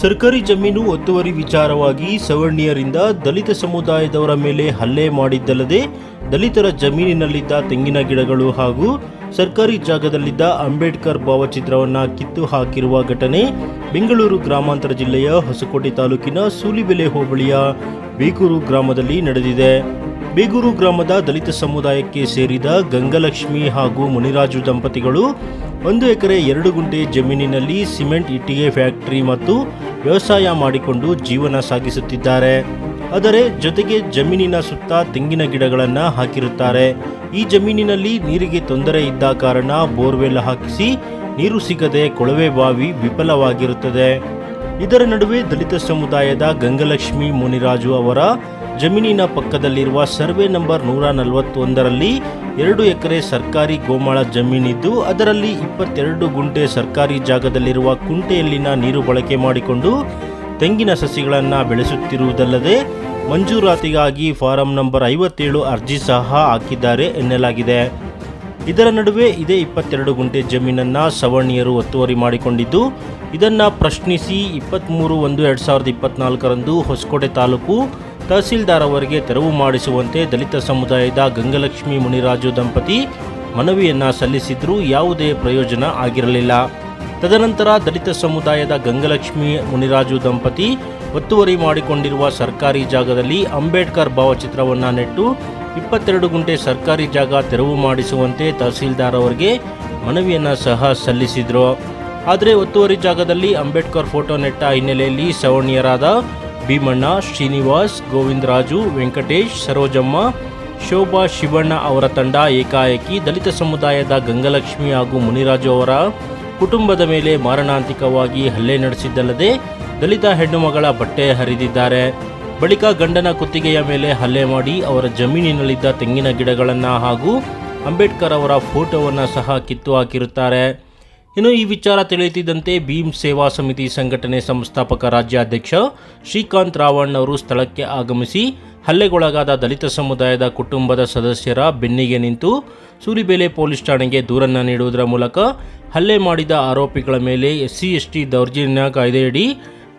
ಸರ್ಕಾರಿ ಜಮೀನು ಒತ್ತುವರಿ ವಿಚಾರವಾಗಿ ಸವರ್ಣೀಯರಿಂದ ದಲಿತ ಸಮುದಾಯದವರ ಮೇಲೆ ಹಲ್ಲೆ ಮಾಡಿದ್ದಲ್ಲದೆ ದಲಿತರ ಜಮೀನಿನಲ್ಲಿದ್ದ ತೆಂಗಿನ ಗಿಡಗಳು ಹಾಗೂ ಸರ್ಕಾರಿ ಜಾಗದಲ್ಲಿದ್ದ ಅಂಬೇಡ್ಕರ್ ಭಾವಚಿತ್ರವನ್ನು ಕಿತ್ತು ಹಾಕಿರುವ ಘಟನೆ ಬೆಂಗಳೂರು ಗ್ರಾಮಾಂತರ ಜಿಲ್ಲೆಯ ಹೊಸಕೋಟೆ ತಾಲೂಕಿನ ಸೂಲಿಬೆಲೆ ಹೋಬಳಿಯ ಬೇಗೂರು ಗ್ರಾಮದಲ್ಲಿ ನಡೆದಿದೆ. ಬೇಗೂರು ಗ್ರಾಮದ ದಲಿತ ಸಮುದಾಯಕ್ಕೆ ಸೇರಿದ ಗಂಗಲಕ್ಷ್ಮಿ ಹಾಗೂ ಮುನಿರಾಜು ದಂಪತಿಗಳು ಒಂದು ಎಕರೆ ಎರಡು ಗುಂಟೆ ಜಮೀನಿನಲ್ಲಿ ಸಿಮೆಂಟ್ ಇಟ್ಟಿಗೆ ಫ್ಯಾಕ್ಟರಿ ಮತ್ತು ವ್ಯವಸಾಯ ಮಾಡಿಕೊಂಡು ಜೀವನ ಸಾಗಿಸುತ್ತಿದ್ದಾರೆ. ಆದರೆ ಜೊತೆಗೆ ಜಮೀನಿನ ಸುತ್ತ ತೆಂಗಿನ ಗಿಡಗಳನ್ನು ಹಾಕಿರುತ್ತಾರೆ. ಈ ಜಮೀನಿನಲ್ಲಿ ನೀರಿಗೆ ತೊಂದರೆ ಇದ್ದ ಕಾರಣ ಬೋರ್ವೆಲ್ ಹಾಕಿಸಿ ನೀರು ಸಿಗದೆ ಕೊಳವೆ ಬಾವಿ ವಿಫಲವಾಗಿರುತ್ತದೆ. ಇದರ ನಡುವೆ ದಲಿತ ಸಮುದಾಯದ ಗಂಗಲಕ್ಷ್ಮಿ ಮುನಿರಾಜು ಅವರ ಜಮೀನಿನ ಪಕ್ಕದಲ್ಲಿರುವ ಸರ್ವೆ ನಂಬರ್ ನೂರ ನಲವತ್ತೊಂದರಲ್ಲಿ ಎರಡು ಎಕರೆ ಸರ್ಕಾರಿ ಗೋಮಾಳ ಜಮೀನಿದ್ದು, ಅದರಲ್ಲಿ ಇಪ್ಪತ್ತೆರಡು ಗುಂಟೆ ಸರ್ಕಾರಿ ಜಾಗದಲ್ಲಿರುವ ಕುಂಟೆಯಲ್ಲಿನ ನೀರು ಬಳಕೆ ಮಾಡಿಕೊಂಡು ತೆಂಗಿನ ಸಸಿಗಳನ್ನು ಬೆಳೆಸುತ್ತಿರುವುದಲ್ಲದೆ, ಮಂಜೂರಾತಿಗಾಗಿ ಫಾರಂ ನಂಬರ್ ಐವತ್ತೇಳು ಅರ್ಜಿ ಸಹ ಹಾಕಿದ್ದಾರೆ ಎನ್ನಲಾಗಿದೆ. ಇದರ ನಡುವೆ ಇದೇ ಇಪ್ಪತ್ತೆರಡು ಗುಂಟೆ ಜಮೀನನ್ನು ಸವರ್ಣೀಯರು ಒತ್ತುವರಿ ಮಾಡಿಕೊಂಡಿದ್ದು, ಇದನ್ನು ಪ್ರಶ್ನಿಸಿ ಇಪ್ಪತ್ತ್ಮೂರು ಒಂದು ಎರಡು ಸಾವಿರದ ಇಪ್ಪತ್ತ್ನಾಲ್ಕರಂದು ಹೊಸಕೋಟೆ ತಾಲೂಕು ತಹಸೀಲ್ದಾರ್ ಅವರಿಗೆ ತೆರವು ಮಾಡಿಸುವಂತೆ ದಲಿತ ಸಮುದಾಯದ ಗಂಗಲಕ್ಷ್ಮಿ ಮುನಿರಾಜು ದಂಪತಿ ಮನವಿಯನ್ನು ಸಲ್ಲಿಸಿದ್ರೂ ಯಾವುದೇ ಪ್ರಯೋಜನ ಆಗಿರಲಿಲ್ಲ. ತದನಂತರ ದಲಿತ ಸಮುದಾಯದ ಗಂಗಲಕ್ಷ್ಮಿ ಮುನಿರಾಜು ದಂಪತಿ ಒತ್ತುವರಿ ಮಾಡಿಕೊಂಡಿರುವ ಸರ್ಕಾರಿ ಜಾಗದಲ್ಲಿ ಅಂಬೇಡ್ಕರ್ ಭಾವಚಿತ್ರವನ್ನು ನೆಟ್ಟು ಇಪ್ಪತ್ತೆರಡು ಗುಂಟೆ ಸರ್ಕಾರಿ ಜಾಗ ತೆರವು ಮಾಡಿಸುವಂತೆ ತಹಸೀಲ್ದಾರ್ ಅವರಿಗೆ ಮನವಿಯನ್ನು ಸಹ ಸಲ್ಲಿಸಿದರು. ಆದರೆ ಒತ್ತುವರಿ ಜಾಗದಲ್ಲಿ ಅಂಬೇಡ್ಕರ್ ಫೋಟೋ ನೆಟ್ಟ ಹಿನ್ನೆಲೆಯಲ್ಲಿ ಸವರ್ಣೀಯರಾದ ಭೀಮಣ್ಣ, ಶ್ರೀನಿವಾಸ್, ಗೋವಿಂದರಾಜು, ವೆಂಕಟೇಶ್, ಸರೋಜಮ್ಮ, ಶೋಭಾ ಶಿವಣ್ಣ ಅವರ ತಂಡ, ಏಕಾಏಕಿ, ದಲಿತ ಸಮುದಾಯದ ಗಂಗಲಕ್ಷ್ಮಿ ಹಾಗೂ ಮುನಿರಾಜು ಅವರ ಕುಟುಂಬದ ಮೇಲೆ ಮಾರಣಾಂತಿಕವಾಗಿ ಹಲ್ಲೆ ನಡೆಸಿದ್ದಲ್ಲದೆ ದಲಿತ ಹೆಣ್ಣುಮಗಳ ಬಟ್ಟೆ ಹರಿದಿದ್ದಾರೆ. ಬಳಿಕ ಗಂಡನ ಕುತ್ತಿಗೆಯ ಮೇಲೆ ಹಲ್ಲೆ ಮಾಡಿ ಅವರ ಜಮೀನಿನಲ್ಲಿದ್ದ ತೆಂಗಿನ ಗಿಡಗಳನ್ನು ಹಾಗೂ ಅಂಬೇಡ್ಕರ್ ಅವರ ಫೋಟೋವನ್ನು ಸಹ ಕಿತ್ತು ಹಾಕಿರುತ್ತಾರೆ. ಇನ್ನು ಈ ವಿಚಾರ ತಿಳಿಯುತ್ತಿದ್ದಂತೆ ಭೀಮ್ ಸೇವಾ ಸಮಿತಿ ಸಂಘಟನೆ ಸಂಸ್ಥಾಪಕ ರಾಜ್ಯಾಧ್ಯಕ್ಷ ಶ್ರೀಕಾಂತ್ ರಾವಣ್ ಅವರು ಸ್ಥಳಕ್ಕೆ ಆಗಮಿಸಿ ಹಲ್ಲೆಗೊಳಗಾದ ದಲಿತ ಸಮುದಾಯದ ಕುಟುಂಬದ ಸದಸ್ಯರ ಬೆನ್ನಿಗೆ ನಿಂತು ಸೂಲಿಬೇಲೆ ಪೊಲೀಸ್ ಠಾಣೆಗೆ ದೂರನ್ನು ನೀಡುವುದರ ಮೂಲಕ ಹಲ್ಲೆ ಮಾಡಿದ ಆರೋಪಿಗಳ ಮೇಲೆ ಎಸ್ಸಿ, ಎಸ್ಟಿ ದೌರ್ಜನ್ಯ ಕಾಯ್ದೆಯಡಿ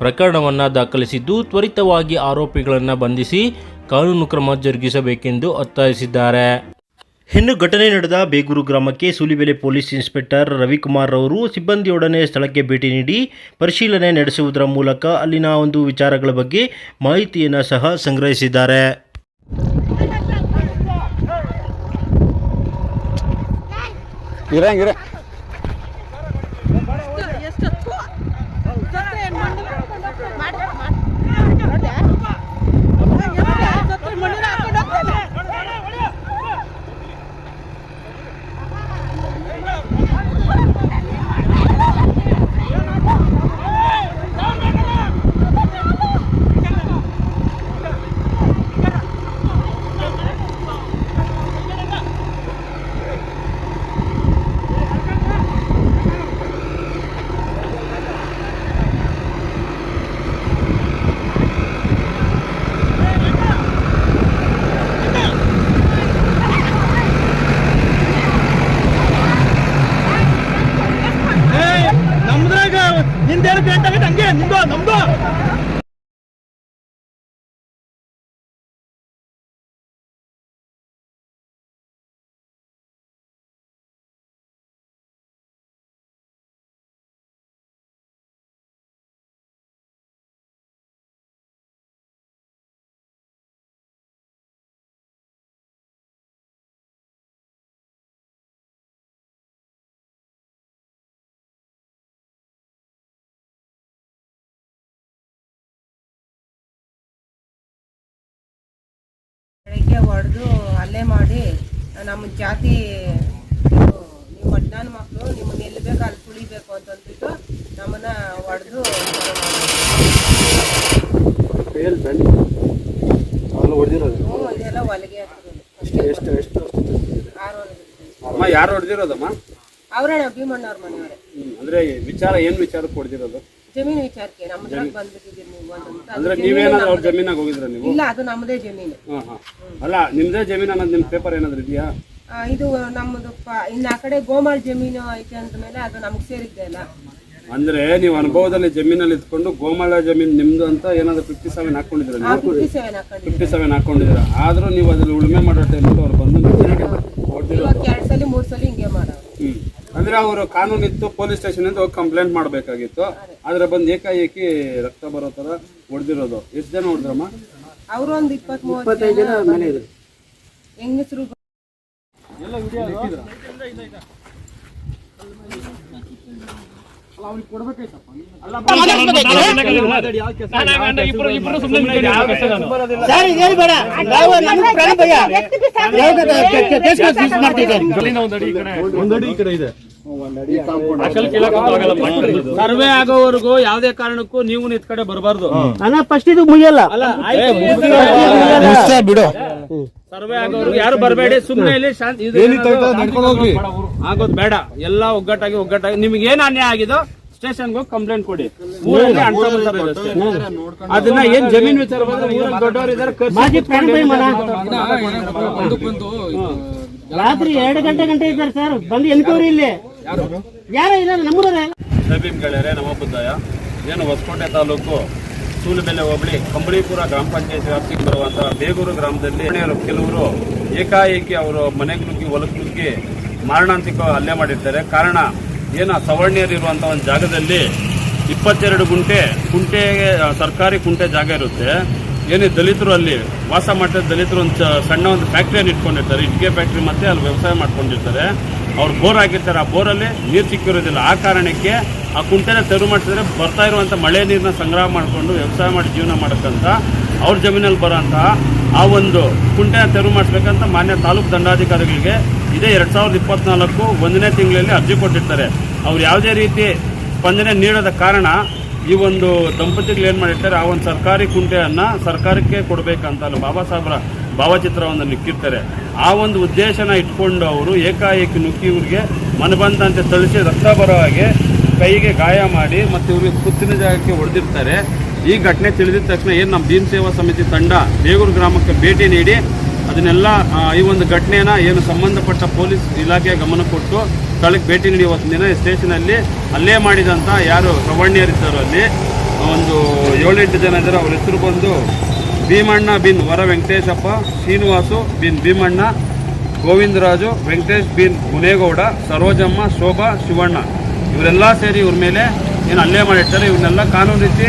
ಪ್ರಕರಣವನ್ನು ದಾಖಲಿಸಿದ್ದು, ತ್ವರಿತವಾಗಿ ಆರೋಪಿಗಳನ್ನು ಬಂಧಿಸಿ ಕಾನೂನು ಕ್ರಮ ಜರುಗಿಸಬೇಕೆಂದು ಒತ್ತಾಯಿಸಿದ್ದಾರೆ. ಇನ್ನು ಘಟನೆ ನಡೆದ ಬೇಗೂರು ಗ್ರಾಮಕ್ಕೆ ಸೂಲಿಬೆಲೆ ಪೊಲೀಸ್ ಇನ್ಸ್ಪೆಕ್ಟರ್ ರವಿಕುಮಾರ್ ಅವರು ಸಿಬ್ಬಂದಿಯೊಡನೆ ಸ್ಥಳಕ್ಕೆ ಭೇಟಿ ನೀಡಿ ಪರಿಶೀಲನೆ ನಡೆಸುವುದರ ಮೂಲಕ ಅಲ್ಲಿನ ಒಂದು ವಿಚಾರಗಳ ಬಗ್ಗೆ ಮಾಹಿತಿಯನ್ನು ಸಹ ಸಂಗ್ರಹಿಸಿದ್ದಾರೆ. ಇರಂಗಿರ ಹಂಗೆ ನಿಂದು ನಮ್ದು ಬೆಳಗ್ಗೆ ಹೊಡೆದು ಅಲ್ಲೇ ಮಾಡಿ ನಮ್ಮ ಜಾತಿ ನಿಮ್ಮ ನೀವು ಮಡ್ನಾನ ಮಕ್ಕಳು ನಿಮ್ಮನ್ನ ಎಲ್ಲಿ ಬೇಕು ಅಲ್ಲಿ ಕುಳಿಬೇಕು ಅಂತ ಅಂದ್ಬಿಟ್ಟು ನಮ್ಮನ್ನ ಹೊಡೆದು ಹ್ಞೂ ಇದೆಲ್ಲ ಹೊಲಿಗೆ ಹಾಕಿರೋದು. ಎಷ್ಟು ಎಷ್ಟು ಆರು ಅಮ್ಮ ಯಾರು ಹೊಡೆದಿರೋದಮ್ಮ? ಅವರೇ ಭೀಮಣ್ಣವ್ರ ಮನೆಯವರೇ. ಅಂದ್ರೆ ವಿಚಾರ ಏನ್ ವಿಚಾರಕ್ಕೆ ಹೊಡೆದಿರೋದು? ಜಮೀನು ವಿಚಾರಕ್ಕೆ ನಮ್ಮ ಬಂದ್ಬಿಟ್ಟಿದ್ದೀವಿ. ಅಂದ್ರೆ ನೀವೇನಾದ್ರು ಅವ್ರ ಜಮೀನಾಗ ಹೋಗಿದ್ರ ನೀವು? ಇಲ್ಲ ಅದು ನಮ್ಮದೇ ಜಮೀನು. ಹಾ ಹಾ. ಅಲ್ಲ ನಿಮ್ದೇ ಜಮೀನ್ ಅನ್ನೋದು ನಿಮ್ ಪೇಪರ್ ಏನಾದ್ರು ಇದೆಯಾ? ಆ, ಇದು ನಮ್ಮದು ಪ ಇನ್ನು ಆ ಕಡೆ ಗೋಮಾಳ ಜಮೀನು ಐತೆ ಅಂದ ಮೇಲೆ ಅದು ನಮ್ಗೆ ಸೇರಿದ್ದೆ ಅಲ್ಲ. ಅಂದ್ರೆ ನೀವು ಅನುಭವದಲ್ಲಿ ಜಮೀನಲ್ಲಿ ಇದ್ಕೊಂಡು ಗೋಮಾಳ ಜಮೀನ್ ನಿಮ್ದು ಅಂತ ಏನಾದ್ರು ಫಿಫ್ಟಿ ಸೆವೆನ್ ಹಾಕೊಂಡಿದ್ರ ಆ ಫಿಫ್ಟಿ ಸೆವೆನ್ ಹಾಕೊಂಡಿದ್ದೀವಿ. ಫಿಫ್ಟಿ ಸೆವೆನ್ ಹಾಕೊಂಡಿದ್ರ ಆದ್ರೂ ನೀವು ಅದ್ರಲ್ಲಿ ಉಳುಮೆ ಮಾಡೋ ಟೈಮಲ್ಲಿ ಅವ್ರು ಬಂದು ಇವಾಗ ಎರಡು ಸಲ ಮೂರು ಸಲ ಹಿಂಗೆ ಮಾಡೋರು. ಹ್ಮ್. ಅಂದ್ರೆ ಅವರು ಕಾನೂನು ಇತ್ತು ಪೊಲೀಸ್ ಸ್ಟೇಷನ್ ಅಂತ ಹೋಗಿ ಕಂಪ್ಲೇಂಟ್ ಮಾಡ್ಬೇಕಾಗಿತ್ತು. ಆದ್ರೆ ಬಂದು ಏಕಾಏಕಿ ರಕ್ತ ಬರೋ ತರ ಹೊಡೆದಿರೋದು ಎಷ್ಟು ಜನ ಹೊಡೆದ್ರಮ್ಮ? ಅವರು ಒಂದ್ ಇಪ್ಪತ್ತ್ ಮೂವತ್ತು ಜನ ಹೆಂಗಸರು ಬೇಡ ನಾವು ಸರ್ವೆ ಆಗೋವರೆಗೂ ಯಾವ್ದೇ ಕಾರಣಕ್ಕೂ ನೀವು ನಿತ್ ಕಡೆ ಬರಬಾರ್ದು ಅಣ್ಣ ಫಸ್ಟ್ ಇದು ಮುಗಿಯಲ್ಲ ಬಿಡು ಸರ್ವೆ ಆಗೋರು ಯಾರು ಬರಬೇಡಿ ಸುಮ್ಮನೆ ಇಲ್ಲಿ ಶಾಂತಿ ಇದು ಆಗೋದು ಬೇಡ ಎಲ್ಲ ಒಗ್ಗಟ್ಟಾಗಿ ಒಗ್ಗಟ್ಟಾಗಿ. ನಿಮ್ಗೆ ಏನ್ ಅನ್ಯಾಯ ಆಗಿದೋ ಸ್ಟೇಷನ್ಗೆ ಹೋಗಿ ಕಂಪ್ಲೇಂಟ್ ಕೊಡಿ. ಊರಲ್ಲಿ ಅಣ್ಣ ಬರ್ತಾರೆ ಅಷ್ಟೇ. ಅದನ್ನ ಏನ್ ಜಮೀನ್ ವಿಚಾರ ದೊಡ್ಡವರು ಇದಾರೆ ರಾತ್ರಿ ಎರಡು ಗಂಟೆ ಗಂಟೆ ಇದ್ದಾರೆ ಸರ್. ಬಂದು ಎನ್ಕ್ವೈರಿ ಇಲ್ಲಿ. ಯಾರು? ಇಲ್ಲ ನಮ್ಮೂರೇ ನಬೀನ್ ಗೆಳೆಯರೆ ನಮ್ಮ ಬುದ್ಧಾಯ ಏನು ಹೊಸಕೋಟೆ ತಾಲೂಕು ಸೂಲುಬೆಲೆ ಹೋಬಳಿ ಕಂಬಳಿಪುರ ಗ್ರಾಮ ಪಂಚಾಯತ್ ವ್ಯಾಪ್ತಿಗೆ ಬರುವಂತಹ ಬೇಗೂರು ಗ್ರಾಮದಲ್ಲಿ ಕೆಲವರು ಏಕಾಏಕಿ ಅವರು ಮನೆಗೆ ನುಗ್ಗಿ ಹೊಲಕ್ಕೆ ನುಗ್ಗಿ ಮಾರಣಾಂತಿಕ ಹಲ್ಲೆ ಮಾಡಿರ್ತಾರೆ ಕಾರಣ ಏನ? ಆ ಸವರ್ಣೀಯರು ಇರುವಂಥ ಒಂದು ಜಾಗದಲ್ಲಿ ಇಪ್ಪತ್ತೆರಡು ಗುಂಟೆ, ಕುಂಟೆ, ಸರ್ಕಾರಿ ಕುಂಟೆ ಜಾಗ ಇರುತ್ತೆ. ಏನೇ ದಲಿತರು ಅಲ್ಲಿ ವಾಸ ಮಾಡ್ತಾರೆ ದಲಿತರು ಒಂದು ಸಣ್ಣ ಒಂದು ಫ್ಯಾಕ್ಟ್ರಿಯನ್ನು ಇಟ್ಕೊಂಡಿರ್ತಾರೆ. ಇಟ್ಟಿಗೆ ಫ್ಯಾಕ್ಟ್ರಿ ಮತ್ತೆ ಅಲ್ಲಿ ವ್ಯವಸಾಯ ಮಾಡ್ಕೊಂಡಿರ್ತಾರೆ. ಅವ್ರು ಬೋರ್ ಆಗಿರ್ತಾರೆ ಆ ಬೋರಲ್ಲಿ ನೀರು ಸಿಕ್ಕಿರೋದಿಲ್ಲ. ಆ ಕಾರಣಕ್ಕೆ ಆ ಕುಂಟೆನ ತೆರವು ಮಾಡಿಸಿದ್ರೆ ಬರ್ತಾ ಇರುವಂಥ ಮಳೆ ನೀರನ್ನ ಸಂಗ್ರಹ ಮಾಡಿಕೊಂಡು ವ್ಯವಸಾಯ ಮಾಡಿ ಜೀವನ ಮಾಡೋಕ್ಕಂತ ಅವ್ರ ಜಮೀನಲ್ಲಿ ಬರೋಂತಹ ಆ ಒಂದು ಕುಂಟೆನ ತೆರವು ಮಾಡಿಸ್ಬೇಕಂತ ಮಾನ್ಯ ತಾಲೂಕು ದಂಡಾಧಿಕಾರಿಗಳಿಗೆ ಇದೇ ಎರಡು ಸಾವಿರದ ಇಪ್ಪತ್ನಾಲ್ಕು ಒಂದನೇ ತಿಂಗಳಲ್ಲಿ ಅರ್ಜಿ ಕೊಟ್ಟಿರ್ತಾರೆ. ಅವ್ರು ಯಾವುದೇ ರೀತಿ ಸ್ಪಂದನೆ ನೀಡದ ಕಾರಣ ಈ ಒಂದು ದಂಪತಿಗಳು ಏನು ಮಾಡಿರ್ತಾರೆ, ಆ ಒಂದು ಸರ್ಕಾರಿ ಕುಂಟೆಯನ್ನು ಸರ್ಕಾರಕ್ಕೆ ಕೊಡಬೇಕಂತ ಬಾಬಾ ಸಾಹೇಬರ ಭಾವಚಿತ್ರವನ್ನು ನಿಕ್ಕಿರ್ತಾರೆ ಆ ಒಂದು ಉದ್ದೇಶನ ಇಟ್ಕೊಂಡು ಅವರು ಏಕಾಏಕಿ ನುಕ್ಕಿ ಇವ್ರಿಗೆ ಮನಬಂದಂತೆ ಥಳಿಸಿ ರಕ್ತ ಬರೋ ಹಾಗೆ ಕೈಗೆ ಗಾಯ ಮಾಡಿ ಮತ್ತು ಇವರಿಗೆ ಕುತ್ತಿನ ಜಾಗಕ್ಕೆ ಹೊಡೆದಿರ್ತಾರೆ. ಈ ಘಟನೆ ತಿಳಿದಿದ ತಕ್ಷಣ ಏನು ನಮ್ಮ ಭೀಮ್ ಸೇವಾ ಸಮಿತಿ ತಂಡ ಬೇಗೂರು ಗ್ರಾಮಕ್ಕೆ ಭೇಟಿ ನೀಡಿ ಅದನ್ನೆಲ್ಲ ಈ ಒಂದು ಘಟನೆನ ಏನು ಸಂಬಂಧಪಟ್ಟ ಪೊಲೀಸ್ ಇಲಾಖೆಯ ಗಮನ ಕೊಟ್ಟು ಸ್ಥಳಕ್ಕೆ ಭೇಟಿ ನೀಡಿ ಇವತ್ತಿನ ದಿನ ಸ್ಟೇಷನಲ್ಲಿ ಅಲ್ಲೇ. ಮಾಡಿದಂಥ ಯಾರು ಸವರ್ಣೀಯರಿದ್ದಾರೋ ಅಲ್ಲಿ ಒಂದು ಏಳೆಂಟು ಜನ ಇದ್ದಾರೆ. ಅವ್ರ ಹೆಸರು ಬಂದು ಭೀಮಣ್ಣ ಬಿನ್, ವರ ವೆಂಕಟೇಶಪ್ಪ, ಶ್ರೀನಿವಾಸು ಬಿನ್ ಭೀಮಣ್ಣ, ಗೋವಿಂದರಾಜು, ವೆಂಕಟೇಶ್ ಬಿನ್ ಮುನೇಗೌಡ, ಸರೋಜಮ್ಮ, ಶೋಭಾ, ಶಿವಣ್ಣ. ಇವರೆಲ್ಲ ಸೇರಿ ಇವ್ರ ಮೇಲೆ ಏನು ಹಲ್ಲೆ ಮಾಡಿರ್ತಾರೆ ಇವ್ರನ್ನೆಲ್ಲ ಕಾನೂನು ರೀತಿ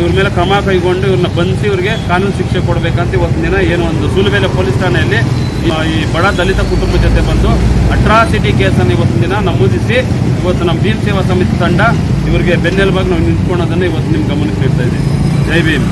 ಇವ್ರ ಮೇಲೆ ಕ್ರಮ ಕೈಗೊಂಡು ಇವ್ರನ್ನ ಬಂಧಿಸಿ ಇವ್ರಿಗೆ ಕಾನೂನು ಶಿಕ್ಷೆ ಕೊಡಬೇಕಂತ ಇವತ್ತಿನ ದಿನ ಏನು ಒಂದು ಸೂಲುಬೆಲೆ ಪೊಲೀಸ್ ಠಾಣೆಯಲ್ಲಿ ಈ- ಬಡ ದಲಿತ ಕುಟುಂಬ ಜೊತೆ ಬಂದು ಅಟ್ರಾಸಿಟಿ ಕೇಸನ್ನು ಇವತ್ತಿನ ದಿನ ನಮೂದಿಸಿ, ಇವತ್ತು ನಮ್ಮ ಭೀಮ್ ಸೇವಾ ಸಮಿತಿ ತಂಡ ಇವರಿಗೆ ಬೆನ್ನೆಲುಬಾಗಿ ನಾವು ನಿಂತ್ಕೊಳ್ಳೋದನ್ನು ಇವತ್ತು ನಿಮ್ಮ ಗಮನಕ್ಕೆ ಇಡ್ತಾ ಇದ್ದೀವಿ. ಜೈ ಭೀಮ್.